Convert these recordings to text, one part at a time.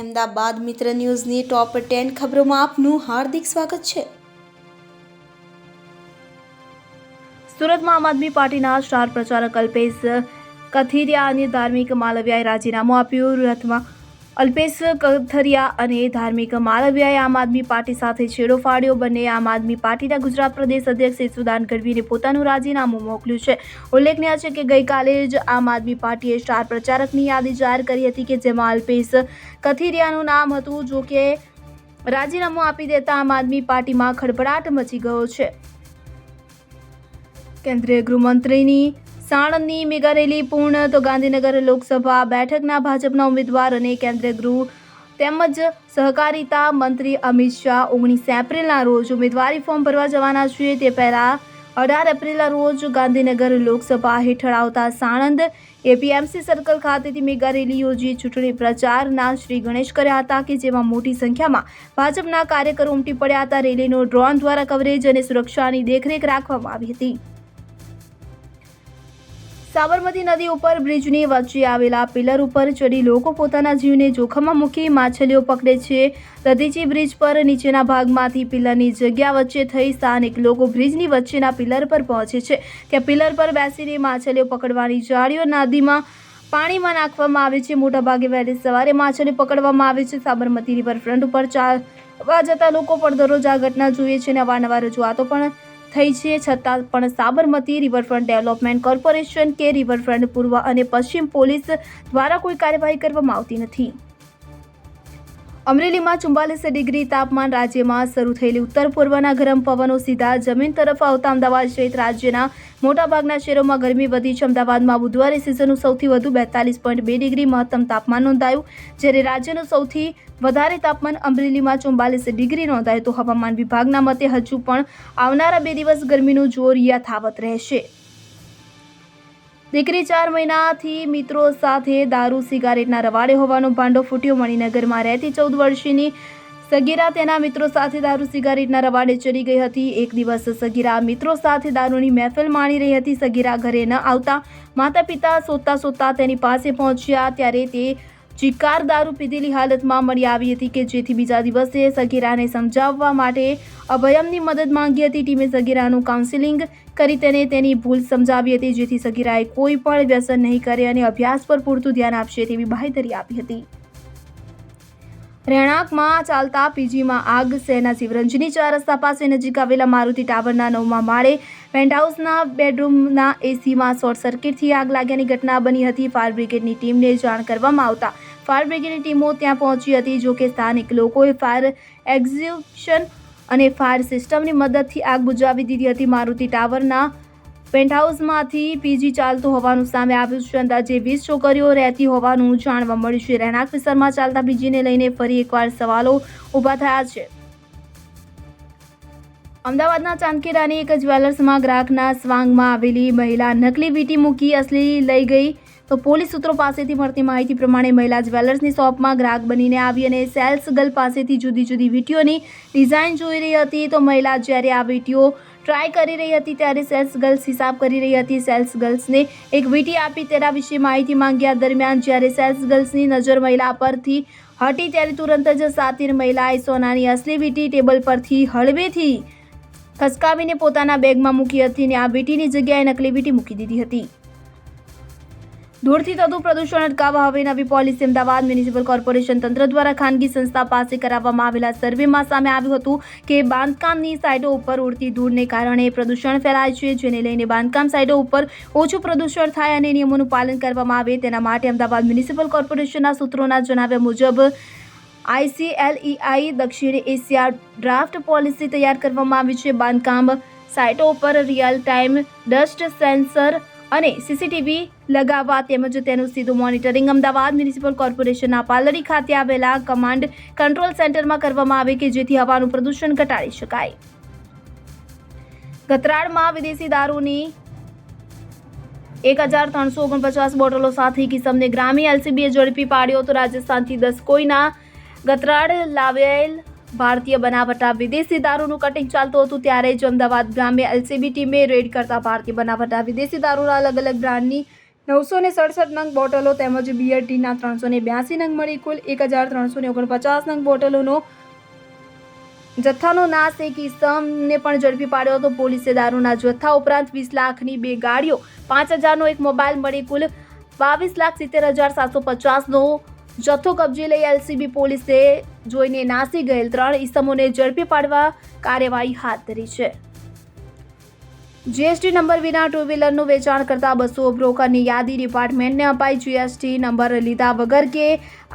અમદાવાદ મિત્ર ન્યૂઝની top ten ખબરોમાં આપનું હાર્દિક સ્વાગત છે. સુરતમાં આમ આદમી પાર્ટીના સ્ટાર પ્રચારક અલ્પેશ કથિરિયા અને ધાર્મિક માલવિયાએ રાજીનામું આપ્યું. રથમાં અલ્પેશ કથરિયા અને ધાર્મિક માલવિયાએ આમ આદમી પાર્ટી સાથે છેડો ફાડ્યો. બંને આમ આદમી પાર્ટીના ગુજરાત પ્રદેશ અધ્યક્ષ ઈસુદાન ગઢવીને પોતાનું રાજીનામું મોકલ્યું છે. ઉલ્લેખનીય છે કે ગઈકાલે જ આમ આદમી પાર્ટીએ સ્ટાર પ્રચારકની યાદી જાહેર કરી હતી કે જેમાં અલ્પેશ કથિરિયાનું નામ હતું જો કે રાજીનામું આપી દેતા આમ આદમી પાર્ટીમાં ખળભળાટ મચી ગયો છે. કેન્દ્રીય ગૃહમંત્રીની સાણંદની મેગા રેલી પૂર્ણ, તો ગાંધીનગર લોકસભા બેઠકના ભાજપના ઉમેદવાર અને કેન્દ્રીય ગૃહ તેમજ સહકારિતા મંત્રી અમિત શાહ ઓગણીસ એપ્રિલના રોજ ઉમેદવારી ફોર્મ ભરવા જવાના છે તે પહેલાં અઢાર એપ્રિલના રોજ ગાંધીનગર લોકસભા હેઠળ આવતા સાણંદ એપીએમસી સર્કલ ખાતેથી મેગા રેલી યોજી ચૂંટણી પ્રચારના શ્રી ગણેશ કર્યા હતા કે જેમાં મોટી સંખ્યામાં ભાજપના કાર્યકરો ઉમટી પડ્યા હતા. રેલીનો ડ્રોન દ્વારા કવરેજ અને સુરક્ષાની દેખરેખ રાખવામાં આવી હતી. સાબરમતી નદી ઉપર બ્રિજની વચ્ચે આવેલા પિલર ઉપર ચડી લોકો પોતાના જીવને જોખમમાં મૂકી માછલીઓ પકડે છે. લધીચી બ્રિજ પર નીચેના ભાગમાંથી પિલરની જગ્યા વચ્ચે થઈ સ્થાનિક લોકો બ્રિજની વચ્ચેના પિલર પર પહોંચે છે કે પિલર પર બેસીને માછલીઓ પકડવાની જાળીઓ નદીમાં પાણીમાં નાખવામાં આવે છે. મોટાભાગે વહેલી સવારે માછલી પકડવામાં આવે છે. સાબરમતી રિવરફ્રન્ટ ઉપર ચાલવા જતા લોકો પણ દરરોજ આ ઘટના જોઈએ છે અને અવારનવાર રજૂઆતો પણ થઈ છે. છતાં પણ સાબરમતી રિવરફ્રન્ટ ડેવલપમેન્ટ કોર્પોરેશન કે રિવરફ્રન્ટ પૂર્વ અને પશ્ચિમ પોલીસ દ્વારા કોઈ કાર્યવાહી કરવામાં આવતી નથી. અમરેલીમાં ચુમ્બાલીસ ડિગ્રી તાપમાન રાજ્યમાં શરૂ થયેલી ઉત્તર પૂર્વના ગરમ પવનો સીધા જમીન તરફ આવતા અમદાવાદ સહિત રાજ્યના મોટાભાગના શહેરોમાં ગરમી વધી છે. અમદાવાદમાં બુધવારે સિઝનનું સૌથી વધુ બેતાલીસ પોઈન્ટ બે ડિગ્રી મહત્તમ તાપમાન નોંધાયું. જ્યારે રાજ્યનું સૌથી વધારે તાપમાન અમરેલીમાં ચુમ્બાલીસ ડિગ્રી નોંધાયું. તો હવામાન વિભાગના મતે હજુ પણ આવનારા બે દિવસ ગરમીનું જોર યથાવત રહેશે. દીકરી ચાર મહિનાથી મિત્રો સાથે દારૂ, સિગારેટના રવાડે હોવાનો ભાંડો ફૂટ્યો. મણિનગરમાં રહેતી ચૌદ વર્ષીયની સગીરા તેના મિત્રો સાથે દારૂ, સિગારેટના રવાડે ચડી ગઈ હતી. એક દિવસ સગીરા મિત્રો સાથે દારૂની મહેફિલ માણી રહી હતી. સગીરા ઘરે ન આવતા માતા પિતા શોધતા શોધતા તેની પાસે પહોંચ્યા ત્યારે તે ચિકાર દારૂ પીધેલી હાલતમાં મળી આવી હતી કે જેથી બીજા દિવસે સગીરાને સમજાવવા માટે અભયમની મદદ માંગી હતી. ટીમે સગીરાનું કાઉન્સિલિંગ કરી તેને તેની ભૂલ સમજાવી હતી, જેથી સગીરાએ કોઈ પણ વ્યસન નહીં કરે અને અભ્યાસ પર પૂરતું ધ્યાન આપશે તેવી બાહેધરી આપી હતી. રહેણાંકમાં ચાલતા પીજીમાં આગ, શહેરના શિવરંજની ચાર રસ્તા પાસે નજીક આવેલા મારુતિ ટાવરના નવમાં માળે પેન્ટહાઉસના બેડરૂમના એસીમાં શોર્ટ સર્કિટથી આગ લાગ્યાની ઘટના બની હતી. ફાયર બ્રિગેડની ટીમને જાણ કરવામાં આવતા ફાયર બ્રિગેડની ટીમો ત્યાં પહોંચી હતી, જો કે સ્થાનિક લોકોએ ફાયર એક્ઝિક્યુશન અને ફાયર સિસ્ટમની મદદથી આગ બુજાવી દીધી હતી. મારુતિ ટાવરના પેન્ટહાઉસમાંથી પીજી ચાલતું હોવાનું સામે આવ્યું છે. અંદાજે વીસ છોકરીઓ રહેતી હોવાનું જાણવા મળ્યું છે. રહેણાંક વિસ્તારમાં ચાલતા પીજીને લઈને ફરી એકવાર સવાલો ઊભા થયા છે. અમદાવાદના ચાંદખેડાની એક જ્વેલર્સમાં ગ્રાહકના સ્વાંગમાં આવેલી મહિલા નકલી વીંટી મૂકી અસલી લઈ ગઈ તો પોલીસ સૂત્રો પાસેથી મળતી માહિતી પ્રમાણે મહિલા જ્વેલર્સની શોપમાં ગ્રાહક બનીને આવી અને સેલ્સ ગર્લ પાસેથી જુદી જુદી વીંટીઓની ડિઝાઇન જોઈ રહી હતી. તો મહિલા જ્યારે આ વીંટીઓ ટ્રાય કરી રહી હતી ત્યારે સેલ્સ ગર્લ્સ હિસાબ કરી રહી હતી. સેલ્સ ગર્લ્સને એક વીંટી આપી તેના વિશે માહિતી માંગ્યા દરમિયાન જ્યારે સેલ્સ ગર્લ્સની નજર મહિલા પરથી હટી ત્યારે તુરંત જ સાતીર મહિલાએ સોનાની અસલી વીંટી ટેબલ પરથી હળવેથી ખસકાવીને પોતાના બેગમાં મૂકી હતી અને આ વીંટીની જગ્યાએ નકલી વીંટી મૂકી દીધી હતી. ધૂળથી થતું પ્રદૂષણ અટકાવવા હવે નવી પોલિસી અમદાવાદ મ્યુનિસિપલ કોર્પોરેશન તંત્ર દ્વારા ખાનગી સંસ્થા પાસે કરાવવામાં આવેલા સર્વેમાં સામે આવ્યું હતું કે બાંધકામની સાઇટો ઉપર ઉડતી ધૂળને કારણે પ્રદૂષણ ફેલાય છે, જેને લઈને બાંધકામ સાઇટો ઉપર ઓછું પ્રદૂષણ થાય અને નિયમોનું પાલન કરવામાં આવે તેના માટે અમદાવાદ મ્યુનિસિપલ કોર્પોરેશનના સૂત્રોના જણાવ્યા મુજબ આઈસીએલઈઆઈ દક્ષિણ એશિયા ડ્રાફ્ટ પોલિસી તૈયાર કરવામાં આવી છે. બાંધકામ સાઇટો ઉપર રિયલ ટાઈમ ડસ્ટ સેન્સર અને સીસીટીવી લગાવવા તેમજ તેનું સીધું મોનિટરિંગ અમદાવાદ મ્યુનિસિપલ કોર્પોરેશનના પાલડી ખાતે આવેલા કમાન્ડ કંટ્રોલ સેન્ટરમાં કરવામાં આવે કે જેથી હવાનું પ્રદૂષણ ઘટાડી શકાય. ગતરાળમાં વિદેશી દારૂની એક હજાર ત્રણસો ઓગણપચાસ બોટલો સાથે કિસમને ગ્રામી એલસીબીએ ઝડપી પાડ્યો તો રાજસ્થાનથી દસ કોઈના ગતરાડ લાવેલ ભારતીય બનાવટા વિદેશી દારૂનું કટિંગ ચાલતું હતું ત્યારે જ અમદાવાદ ગ્રામે એલસીબી ટીમે રેડ કરતા ભારતીય બનાવટા વિદેશી દારૂના અલગ અલગ બ્રાન્ડની નવસો ને સડસઠ નંગ બોટલો તેમજ બિયર ટીના ત્રણસો ને બ્યાસી નંગ મળી કુલ એક હજાર ત્રણસો ને ઓગણપચાસ નંગ બોટલોનો જથ્થાનો નાશ એક ઇસમને પણ ઝડપી પાડ્યો હતો. પોલીસે દારૂના જથ્થા ઉપરાંત વીસ લાખની બે ગાડીઓ, પાંચ હજારનો એક મોબાઈલ મળી કુલ બાવીસ લાખ સિત્તેર હજાર સાતસો પચાસનો જથ્થો કબજે લઈ એલસીબી પોલીસે જોઈને નાસી ગયેલ ત્રણ ઇસમોને ઝડપી પાડવા કાર્યવાહી હાથ ધરી છે. જીએસટી નંબર વિના ટુ વ્હીલરનું વેચાણ કરતા બસો બ્રોકરની યાદી ડિપાર્ટમેન્ટને અપાઈ. જીએસટી નંબર લીધા વગર કે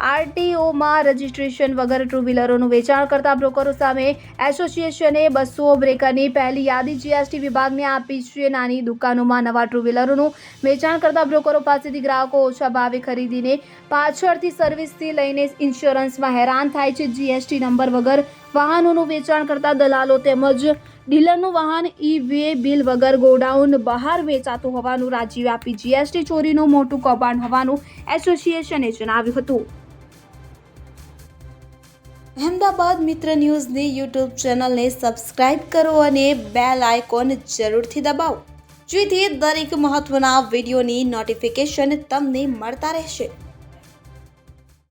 આરટીઓમાં રજિસ્ટ્રેશન વગર ટુ વ્હીલરોનું વેચાણ કરતા બ્રોકરો સામે એસોસિએશને બસો બ્રેકરની પહેલી યાદી જીએસટી વિભાગને આપી છે. નાની દુકાનોમાં નવા ટુ વ્હીલરોનું વેચાણ કરતા બ્રોકરો પાસેથી ગ્રાહકો ઓછા ભાવે ખરીદીને પાછળથી સર્વિસથી લઈને ઇન્સ્યોરન્સમાં હેરાન થાય છે. જીએસટી નંબર વગર વાહનોનું વેચાણ કરતા દલાલો તેમજ ડીલરનું વાહન ઈ વે બિલ વગર ગોડાઉન બહાર વેચાતું હોવાનું રાજ્યવ્યાપી જીએસટી ચોરીનું મોટું કૌભાંડ હોવાનું એસોસિએશને જણાવ્યું હતું. અહેમદાબાદ મિત્ર ન્યૂઝની યુટ્યુબ ચેનલને સબસ્ક્રાઇબ કરો અને બેલ આઇકોન જરૂરથી દબાવો. જેથી દરેક મહત્વના વિડીયોની નોટિફિકેશન તમને મળતા રહેશે.